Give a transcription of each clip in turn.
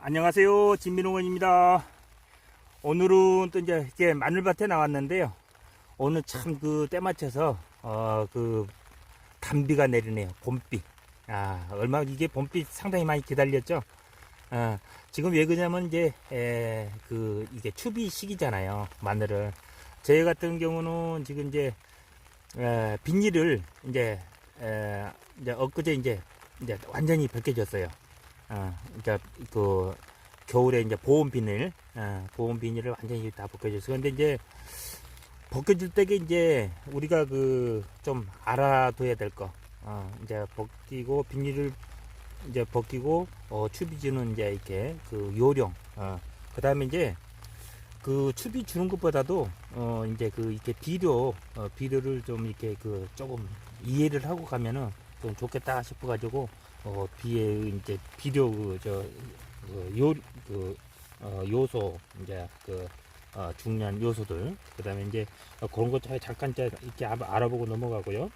안녕하세요. 진민홍원입니다. 오늘은 또 이제, 이제 마늘밭에 나왔는데요. 오늘 참 그 때 맞춰서, 어, 그, 단비가 내리네요. 봄비. 아, 얼마, 이게 봄비 상당히 많이 기다렸죠? 아, 지금 왜 그러냐면 이제, 에, 그, 이게 추비 시기잖아요. 마늘을. 저희 같은 경우는 지금 이제, 에, 비닐을 이제, 에, 이제 엊그제 이제, 이제 완전히 벗겨졌어요. 어, 그러니까 그 겨울에 이제 보온 비닐, 어, 보온 비닐을 완전히 다 벗겨졌어요. 근데 이제 벗겨질 때게 이제 우리가 그 좀 알아둬야 될 거, 어, 이제 벗기고 비닐을 이제 벗기고 어, 추비 주는 이제 이렇게 그 요령, 어, 그 다음에 이제 그 추비 주는 것보다도 어 이제 그 이렇게 비료 어, 비료를 좀 이렇게 그 조금 이해를 하고 가면은 좀 좋겠다 싶어 가지고 어 비에 이제 비료 그저요그 어, 요소 이제 그 어, 중요한 요소들 그 다음에 이제 어, 그런 것 잠깐 이제 이렇게 알- 알아보고 넘어가고요.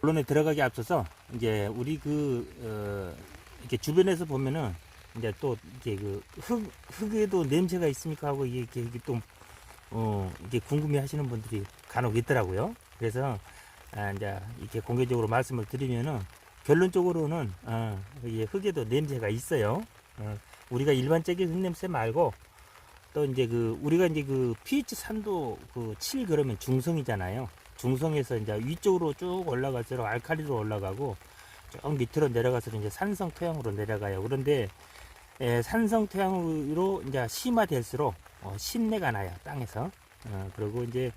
본론에 들어가기 앞서서 이제 우리 그 어, 이렇게 주변에서 보면은 이제 또 이게 그 흙, 흙에도 냄새가 있습니까 하고 이게, 이게 또, 어, 이게 궁금해 하시는 분들이 간혹 있더라고요. 그래서, 아, 이제 이렇게 공개적으로 말씀을 드리면은 결론적으로는, 어, 이게 흙에도 냄새가 있어요. 어, 우리가 일반적인 흙 냄새 말고 또 이제 그, 우리가 이제 그 pH 산도 그7 그러면 중성이잖아요. 중성에서 이제 위쪽으로 쭉 올라갈수록 알칼리로 올라가고 쭉 밑으로 내려가서 이제 산성 토양으로 내려가요. 그런데 예, 산성 토양으로 이제 심화될수록 어, 신내가 나요 땅에서. 어, 그리고 이제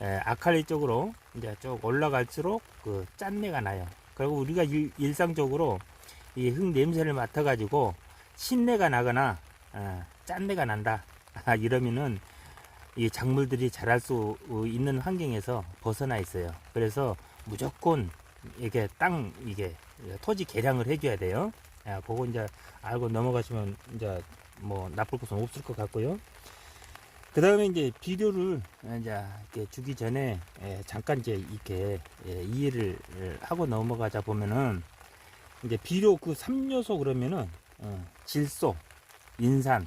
에, 아칼리 쪽으로 이제 쭉 올라갈수록 그 짠내가 나요. 그리고 우리가 일, 일상적으로 이 흙 냄새를 맡아가지고 신내가 나거나 어, 짠내가 난다. 아, 이러면은 이 작물들이 자랄 수 있는 환경에서 벗어나 있어요. 그래서 무조건 이게 땅 이게 토지 개량을 해줘야 돼요. 야, 그거 이제 알고 넘어가시면 이제 뭐 나쁠 것은 없을 것 같고요. 그 다음에 이제 비료를 이제 이렇게 주기 전에 예, 잠깐 이제 이렇게 예, 이해를 하고 넘어가자 보면은 이제 비료 그 3요소 그러면은 어, 질소, 인산,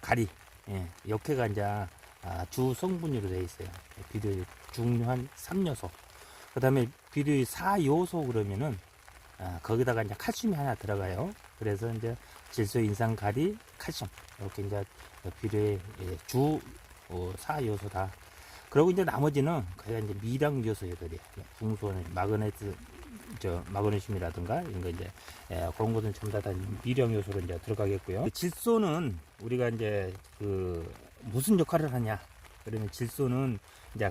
가리, 예, 역해가 이제 아, 주 성분으로 되어 있어요. 비료의 중요한 3요소. 그 다음에 비료의 4요소 그러면은 아, 거기다가 이제 칼슘이 하나 들어가요. 그래서 이제 질소, 인산, 가리, 칼슘 이렇게 이제 비료의 예, 주 어, 4요소 다. 그리고 이제 나머지는 그냥 이제 미량 요소들이 중소는 마그네트 저 마그네슘이라든가 이런 거 이제 예, 그런 것은 전부 다 미량 요소로 이제 들어가겠고요. 그 질소는 우리가 이제 그 무슨 역할을 하냐? 그러면 질소는 이제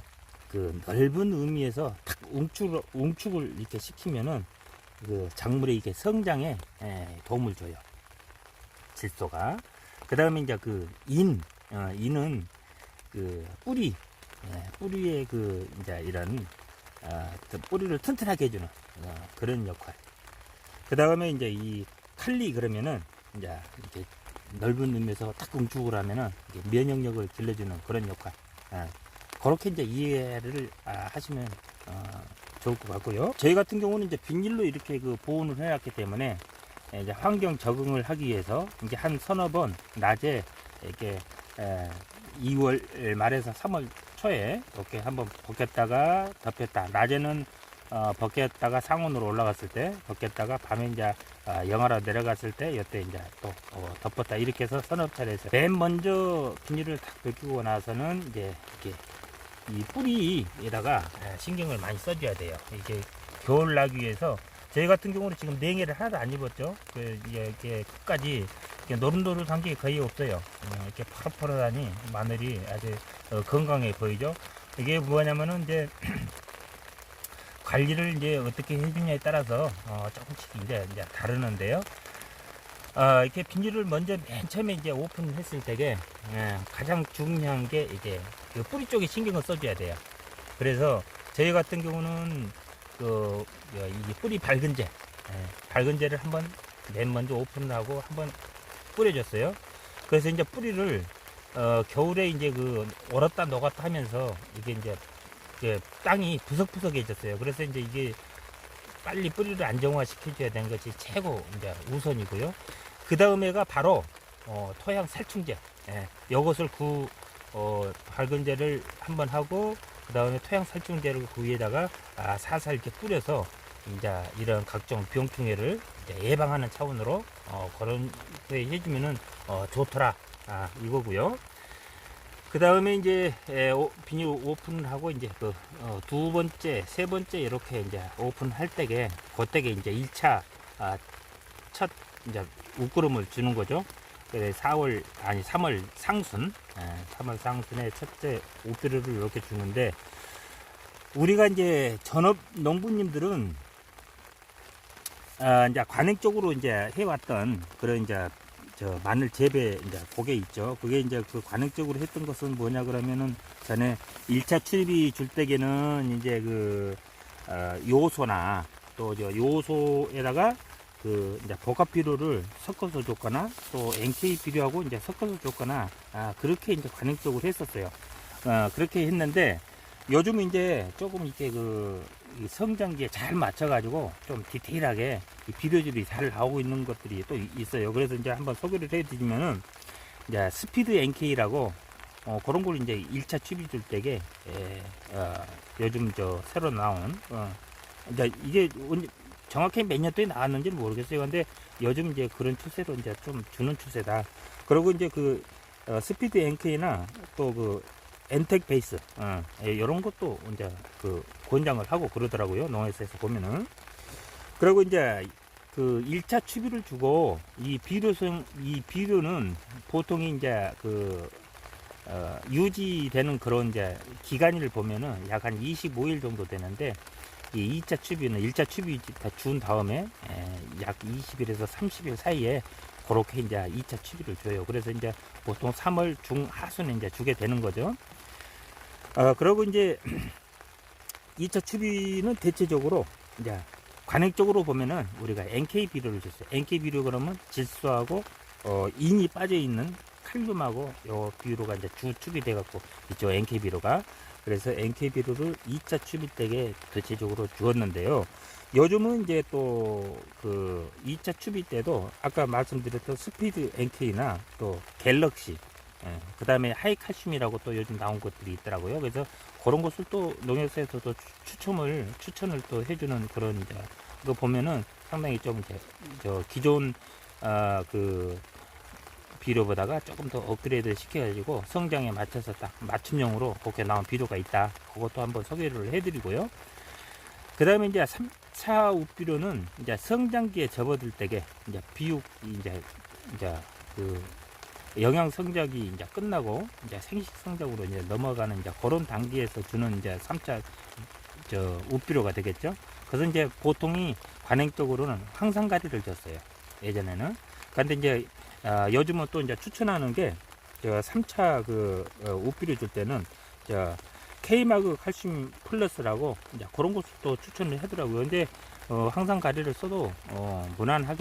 그 넓은 의미에서 탁 웅축을 웅축을 이렇게 시키면은 그 작물의 이게 성장에 예, 도움을 줘요. 질소가. 그 다음에 이제 그 인, 어, 인은 그 뿌리, 예, 뿌리의 그 이제 이런 아, 그 뿌리를 튼튼하게 해주는 어, 그런 역할. 그 다음에 이제 이 칼리 그러면은 이제 이렇게 넓은 의미에서 탁 웅축을 하면은 면역력을 길러주는 그런 역할. 아, 그렇게 이제 이해를 아, 하시면 어, 좋을 것 같고요. 저희 같은 경우는 이제 비닐로 이렇게 그 보온을 해놨기 때문에 예, 이제 환경 적응을 하기 위해서 이제 한 서너 번 낮에 이렇게 에, 2월 말에서 3월 초에 이렇게 한번 벗겼다가 덮였다. 낮에는 어, 벗겼다가 상온으로 올라갔을 때 벗겼다가 밤에 이제 어, 영하로 내려갔을 때 이때 이제 또 어, 덮었다 이렇게 해서 서너 차례에서 맨 먼저 비닐을 탁 벗기고 나서는 이제 이렇게 이 뿌리에다가 에, 신경을 많이 써줘야 돼요. 이게 겨울 나기 위해서 저희 같은 경우는 지금 냉해를 하나도 안 입었죠. 그 이게 끝까지 이렇게 노릇노릇한 게 거의 없어요. 어, 이렇게 파릇파릇하니 마늘이 아주 어, 건강해 보이죠. 이게 뭐냐면은 이제 관리를 이제 어떻게 해주냐에 따라서 어, 조금씩 이제, 이제 다르는데요. 어, 이렇게 비닐을 먼저 맨 처음에 이제 오픈했을 때게 예, 가장 중요한 게 이제 그 뿌리 쪽에 신경을 써줘야 돼요. 그래서 저희 같은 경우는 그 어, 이 뿌리 밝은제, 예, 밝은제를 한번 맨 먼저 오픈하고 한번 뿌려줬어요. 그래서 이제 뿌리를 어, 겨울에 이제 그 얼었다 녹았다 하면서 이게 이제 이제 땅이 부석부석해졌어요. 그래서 이제 이게 빨리 뿌리를 안정화 시켜줘야 되는 것이 최고 이제 우선이고요. 그 다음에가 바로 어, 토양 살충제. 예, 이것을 그 어, 밝은제를 한번 하고 그 다음에 토양 살충제를 그 위에다가 아, 살살 이렇게 뿌려서 이제 이런 각종 병충해를 예방하는 차원으로 어, 그런 게 해주면은 어, 좋더라 아, 이거고요. 그 다음에 이제 비닐 오픈을 하고 이제 그 어, 두 번째, 세 번째 이렇게 이제 오픈할 때게 그때게 이제 1차 아, 첫 이제 웃구름을 주는 거죠. 그래 4월 아니 3월 상순, 예, 3월 상순에 첫째 옥비료를 이렇게 주는데 우리가 이제 전업 농부님들은 아, 이제 관행적으로 이제 해왔던 그런 이제 저 마늘 재배 이제 그게 있죠. 그게 이제 그 관행적으로 했던 것은 뭐냐 그러면은 전에 1차 출입이 줄 때에는 이제 그 어, 요소나 또 저 요소에다가 그 이제 복합 비료를 섞어서 줬거나 또 NK 비료하고 이제 섞어서 줬거나 아 그렇게 이제 관행적으로 했었어요. 어, 그렇게 했는데 요즘 이제 조금 이렇게 그이 성장기에 잘 맞춰가지고 좀 디테일하게 이 비료들이 잘 나오고 있는 것들이 또 이- 있어요. 그래서 이제 한번 소개를 해드리면은 이제 스피드 NK라고 어, 그런 걸 이제 1차 취비 줄 때게 예, 어, 요즘 저 새로 나온 어, 이제 이게 정확히 몇 년도에 나왔는지는 모르겠어요. 근데 요즘 이제 그런 추세로 이제 좀 주는 추세다. 그리고 이제 그 어, 스피드 NK나 또그 엔텍 베이스 어, 예, 이런 것도 이제 그 권장을 하고 그러더라고요. 농협에서 보면은. 그리고 이제 그 1차 추비를 주고 이 비료성 이 비료는 보통 이제 그 어, 유지되는 그런 이제 기간을 보면은 약 한 25일 정도 되는데 이 2차 추비는 1차 추비 다 준 다음에 에, 약 20일에서 30일 사이에 그렇게 이제 2차 추비를 줘요. 그래서 이제 보통 3월 중하순에 이제 주게 되는 거죠. 어, 그리고 이제 2차 추비는 대체적으로 이제 관행적으로 보면은 우리가 NK 비료를 줬어요. NK 비료 그러면 질소하고 어, 인이 빠져 있는 칼륨하고 요 비료가 이제 주 추비돼 갖고 있죠. NK 비료가. 그래서 NK 비료를 2차 추비 때에 대체적으로 주었는데요. 요즘은 이제 또 그 2차 추비 때도 아까 말씀드렸던 스피드 NK나 또 갤럭시 그 다음에 하이칼슘이라고 또 요즘 나온 것들이 있더라고요. 그래서 그런 것을 또 농협에서도 추첨을 추천을 또 해주는 그런 이제 그 보면은 상당히 좀 이제 저 기존 아 그 비료보다가 조금 더 업그레이드 시켜가지고 성장에 맞춰서 딱 맞춤형으로 그렇게 나온 비료가 있다. 그것도 한번 소개를 해드리고요. 그 다음에 이제 3차 우비료는 이제 성장기에 접어들 때게 이제 비육 이제 이제 그 영양 성장이 이제 끝나고 이제 생식 성장으로 이제 넘어가는 이제 그런 단계에서 주는 이제 3차 저 우비료가 되겠죠. 그래서 이제 보통이 관행적으로는 항상가리를 줬어요. 예전에는. 근데 이제 아, 요즘은 또 이제 추천하는 게, 저 3차 그, 어, 우비료 줄 때는, 저, K마그 칼슘 플러스라고, 이제 그런 또 추천을 하더라고요. 근데, 어, 항상 가리를 써도, 어, 무난하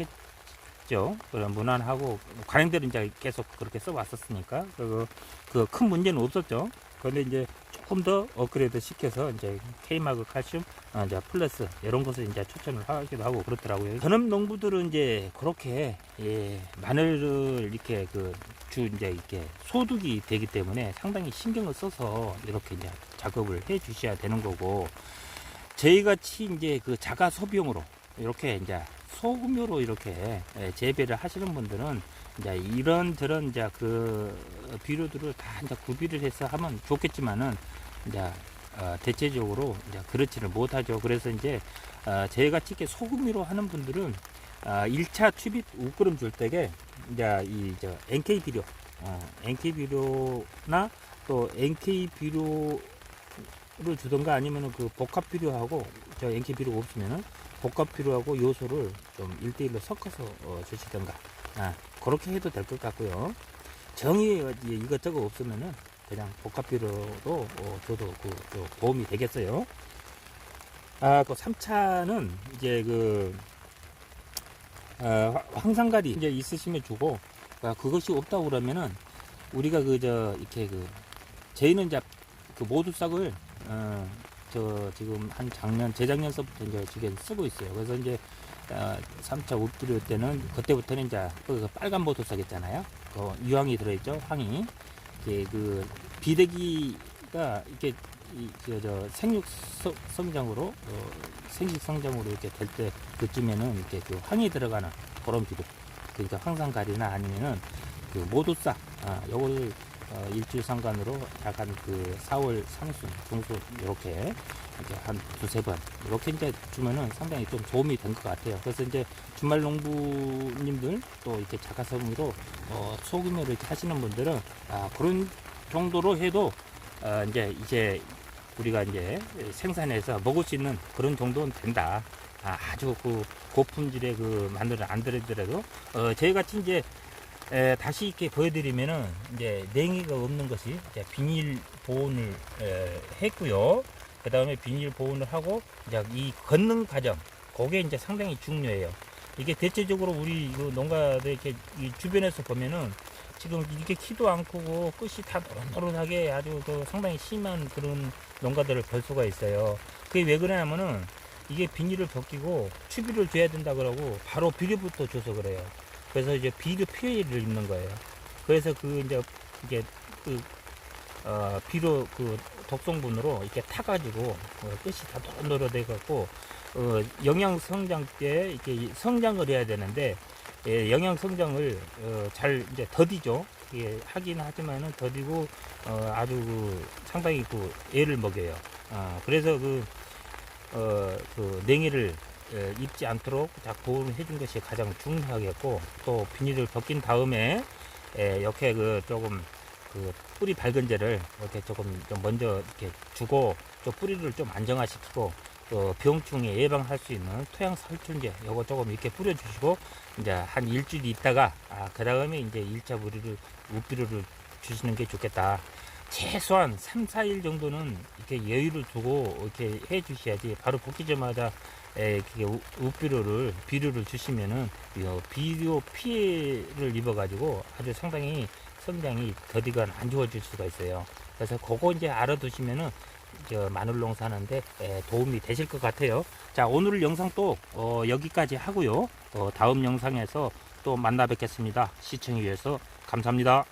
겠죠. 그런 무난하고, 관행대로 이제 계속 그렇게 써 왔었으니까, 그, 그큰 문제는 없었죠. 그런데 이제 조금 더 업그레이드 시켜서, 이제 K마그 칼슘, 아, 이제 플러스 이런 것을 이제 추천을 하기도 하고 그렇더라고요. 전업 농부들은 이제 그렇게 예, 마늘을 이렇게 그 주 이제 이렇게 소득이 되기 때문에 상당히 신경을 써서 이렇게 이제 작업을 해 주셔야 되는 거고 저희 같이 이제 그 자가 소비용으로 이렇게 이제 소금으로 이렇게 예, 재배를 하시는 분들은 이제 이런 저런 이제 그 비료들을 다 이제 구비를 해서 하면 좋겠지만은 이제 어, 대체적으로 이제 그렇지를 못하죠. 그래서 이제 어, 저희가 특히 소금으로 하는 분들은 어, 1차 취빗 우끄름 줄 때게 이제 이저 NK 비료, 어, NK 비료나 또 NK 비료를 주던가 아니면은 그 복합 비료하고 저 NK 비료가 없으면은 복합 비료하고 요소를 좀 1대1로 섞어서 어, 주시던가 아, 그렇게 해도 될 것 같고요. 이제 이것저것 없으면은 그냥 복합비료로 어, 줘도 그, 또 도움이 되겠어요. 아, 그 3차는 이제 그, 어, 황산가리 이제 있으시면 주고, 아, 그것이 없다고 그러면은, 우리가 그, 저, 이렇게 그, 저희는 이제 그 모두 싹을, 어, 저, 지금 한 작년, 재작년서부터 이제 지금 쓰고 있어요. 그래서 이제, 어, 3차 우비료 때는 그때부터는 이제 그 빨간 보도석 있잖아요. 그 유황이 들어있죠. 황이. 그 비대기가 이렇게 이, 그, 저 생육 서- 성장으로 어, 생식 성장으로 이렇게 될 때 그쯤에는 이렇게 그 황이 들어가는 그런 비료. 그러니까 황산가리나 아니면은 그 모두싹 아, 요걸 어, 일주일 상관으로 약간 그 4월 상순, 중순 이렇게 이제 한 두세 번 이렇게 이제 주면은 상당히 좀 도움이 된 것 같아요. 그래서 이제 주말 농부님들 또 이렇게 자가성으로 어, 소규모로 이렇게 하시는 분들은 아, 그런 정도로 해도 어, 이제 이제 우리가 이제 생산해서 먹을 수 있는 그런 정도는 된다. 아, 아주 그 고품질의 그 마늘을 안 들이더라도 어, 저희 같이 이제 에, 다시 이렇게 보여드리면은 이제 냉이가 없는 것이 비닐 보온을 에, 했고요. 그 다음에 비닐 보온을 하고 이제 이 걷는 과정, 그게 이제 상당히 중요해요. 이게 대체적으로 우리 이거 농가들 이렇게 이 주변에서 보면은 지금 이렇게 키도 안 크고 끝이 다 노릇노릇하게 아주 그 상당히 심한 그런 농가들을 볼 수가 있어요. 그게 왜 그러냐면은 이게 비닐을 벗기고 추비를 줘야 된다 그러고 바로 비료부터 줘서 그래요. 그래서 이제 비료 피해를 입는 거예요. 그래서 그 이제 이게 그 어, 비료 그 독성분으로 이렇게 타가지고 어, 끝이 다 노릇노릇해 갖고 어, 영양 성장 때 이렇게 이 성장을 해야 되는데 예, 영양 성장을 어, 잘 이제 더디죠. 예, 하긴 하지만은 더디고 어, 아주 그 상당히 그 애를 먹여요. 어, 그래서 그, 어, 그 냉이를 예, 입지 않도록 딱 보호를 해준 것이 가장 중요하겠고 또 비닐을 벗긴 다음에 예, 이렇게 그 조금 그 뿌리 밝은제를 이렇게 조금 좀 먼저 이렇게 주고 또 뿌리를 좀 안정화시키고 또 병충해 예방할 수 있는 토양 살충제 요거 조금 이렇게 뿌려주시고 이제 한 일주일 있다가 아, 그 다음에 이제 일차 우리를 우비료를 주시는 게 좋겠다. 최소한 3, 4일 정도는 이렇게 여유를 두고 이렇게 해 주셔야지 바로 복귀자마자 우- 우비료를 비료를 주시면은 이 비료 피해를 입어가지고 아주 상당히 성장이 더디건 안 좋아질 수가 있어요. 그래서 그거 이제 알아두시면은 저 마늘 농사하는데 에, 도움이 되실 것 같아요. 자 오늘 영상 또 어, 여기까지 하고요. 어, 다음 영상에서 또 만나 뵙겠습니다. 시청해 주셔서 감사합니다.